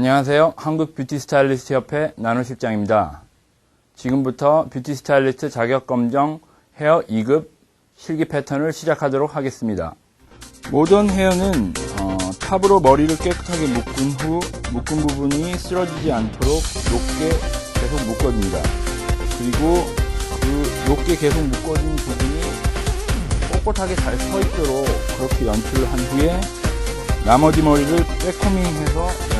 안녕하세요. 한국 뷰티 스타일리스트 협회 나노실장입니다. 지금부터 뷰티 스타일리스트 자격 검정 헤어 2급 실기 패턴을 시작하도록 하겠습니다. 모던 헤어는 어, 탑으로 머리를 깨끗하게 묶은 후 묶은 부분이 쓰러지지 않도록 높게 계속 묶어줍니다. 그리고 그 높게 계속 묶어진 부분이 꼿꼿하게 잘 서 있도록 그렇게 연출을 한 후에 나머지 머리를 합니다.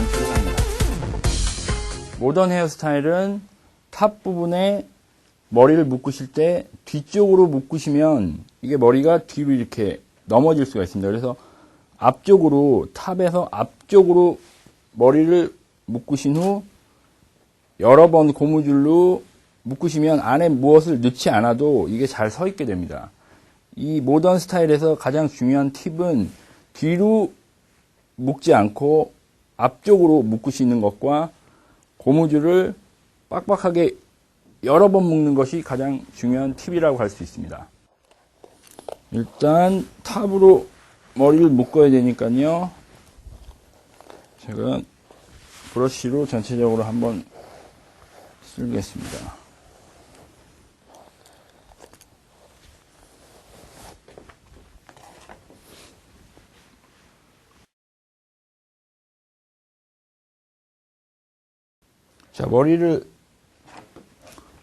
모던 헤어스타일은 탑 부분에 머리를 묶으실 때 뒤쪽으로 묶으시면 이게 머리가 뒤로 이렇게 넘어질 수가 있습니다. 그래서 앞쪽으로 탑에서 앞쪽으로 머리를 묶으신 후 여러 번 고무줄로 묶으시면 안에 무엇을 넣지 않아도 이게 잘 서 있게 됩니다. 이 모던 스타일에서 가장 중요한 팁은 뒤로 묶지 않고 앞쪽으로 묶으시는 것과 고무줄을 빡빡하게 여러 번 묶는 것이 가장 중요한 팁이라고 할 수 있습니다. 일단 탑으로 머리를 묶어야 되니까요. 제가 브러쉬로 전체적으로 한번 쓸겠습니다. 자, 머리를,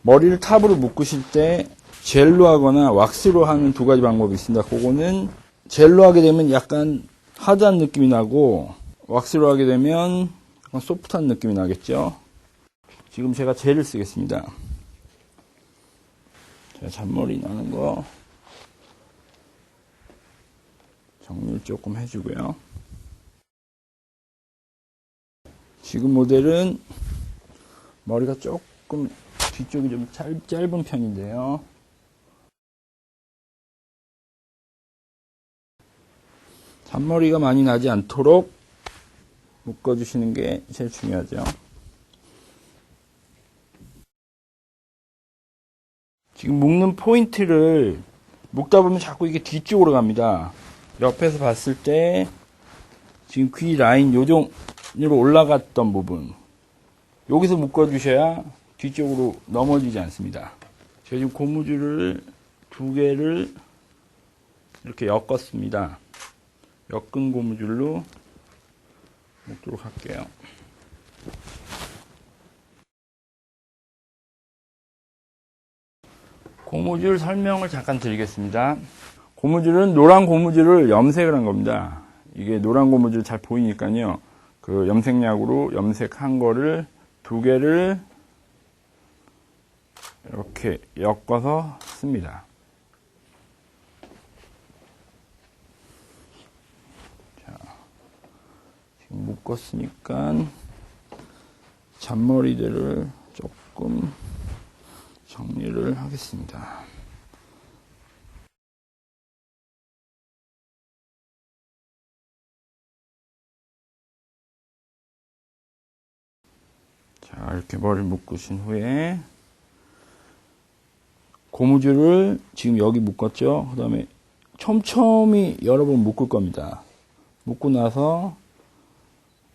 머리를 탑으로 묶으실 때 젤로 하거나 왁스로 하는 두 가지 방법이 있습니다. 그거는 젤로 하게 되면 약간 하드한 느낌이 나고 왁스로 하게 되면 약간 소프트한 느낌이 나겠죠. 지금 제가 젤을 쓰겠습니다. 자, 잔머리 나는 거 정리를 조금 해주고요. 지금 모델은 머리가 조금 뒤쪽이 좀 짧, 짧은 편인데요. 잔머리가 많이 나지 않도록 묶어주시는 게 제일 중요하죠. 지금 묶는 포인트를 묶다 보면 자꾸 이게 뒤쪽으로 갑니다. 옆에서 봤을 때 지금 귀 라인 요정으로 올라갔던 부분 여기서 묶어주셔야 뒤쪽으로 넘어지지 않습니다. 제가 지금 고무줄을 두 개를 이렇게 엮었습니다. 엮은 고무줄로 묶도록 할게요. 고무줄 설명을 잠깐 드리겠습니다. 고무줄은 노란 고무줄을 염색을 한 겁니다. 이게 노란 고무줄 잘 보이니까요. 그 염색약으로 염색한 거를 두 개를 이렇게 엮어서 씁니다. 자, 지금 묶었으니까 잔머리들을 조금 정리를 하겠습니다. 이렇게 머리를 묶으신 후에 고무줄을 지금 여기 묶었죠? 그 다음에 촘촘히 여러 번 묶을 겁니다. 묶고 나서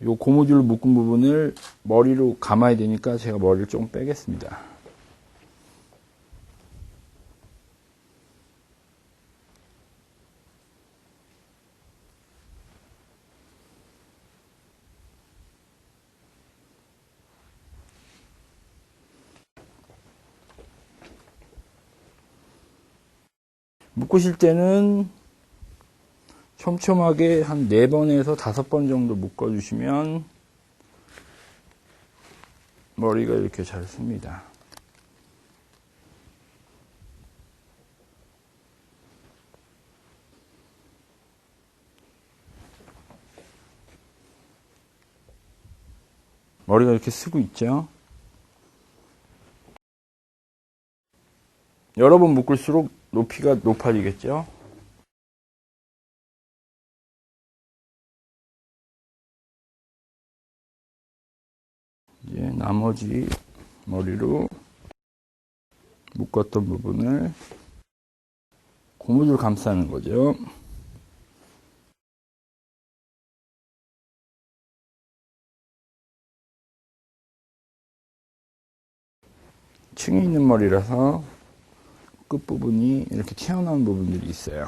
요 고무줄을 묶은 부분을 머리로 감아야 되니까 제가 머리를 조금 빼겠습니다. 묶으실 때는 촘촘하게 한 4번에서 5번 정도 묶어주시면 머리가 이렇게 잘 씁니다. 머리가 이렇게 쓰고 있죠. 여러 번 묶을수록 높이가 높아지겠죠. 이제 나머지 머리로 묶었던 부분을 고무줄 감싸는 거죠. 층이 있는 머리라서 끝부분이 이렇게 튀어나온 부분들이 있어요.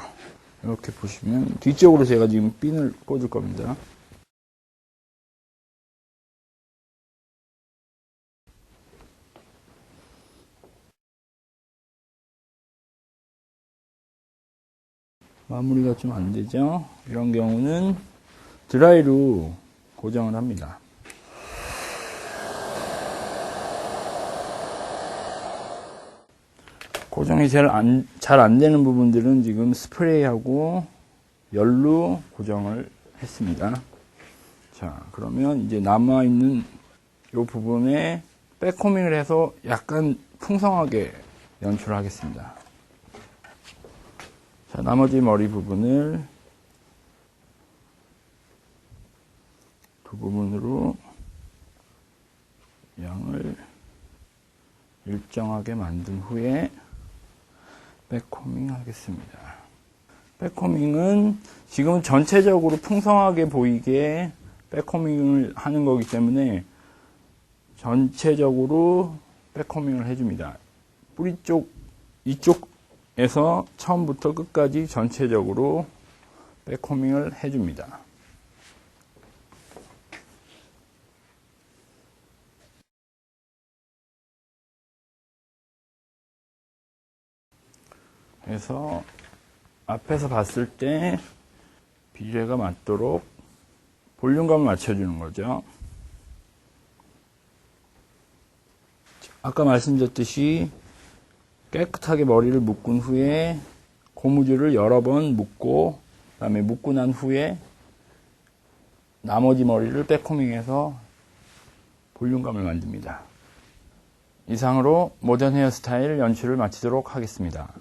이렇게 보시면 뒤쪽으로 제가 지금 핀을 꽂을 겁니다. 마무리가 좀 안 되죠? 이런 경우는 드라이로 고정을 합니다. 고정이 제일 안, 잘 안 되는 부분들은 지금 스프레이하고 열로 고정을 했습니다. 자, 그러면 이제 남아있는 이 부분에 백코밍을 해서 약간 풍성하게 연출하겠습니다. 자, 나머지 머리 부분을 두 부분으로 양을 일정하게 만든 후에 백코밍 하겠습니다. 백코밍은 지금 전체적으로 풍성하게 보이게 백코밍을 하는 거기 때문에 전체적으로 백코밍을 해줍니다. 뿌리 쪽, 이쪽에서 처음부터 끝까지 전체적으로 백코밍을 해줍니다. 그래서 앞에서 봤을 때 비례가 맞도록 볼륨감을 맞춰주는 거죠. 아까 말씀드렸듯이 깨끗하게 머리를 묶은 후에 고무줄을 여러 번 묶고 그 다음에 묶고 난 후에 나머지 머리를 백코밍해서 볼륨감을 만듭니다. 이상으로 모던 헤어스타일 연출을 마치도록 하겠습니다.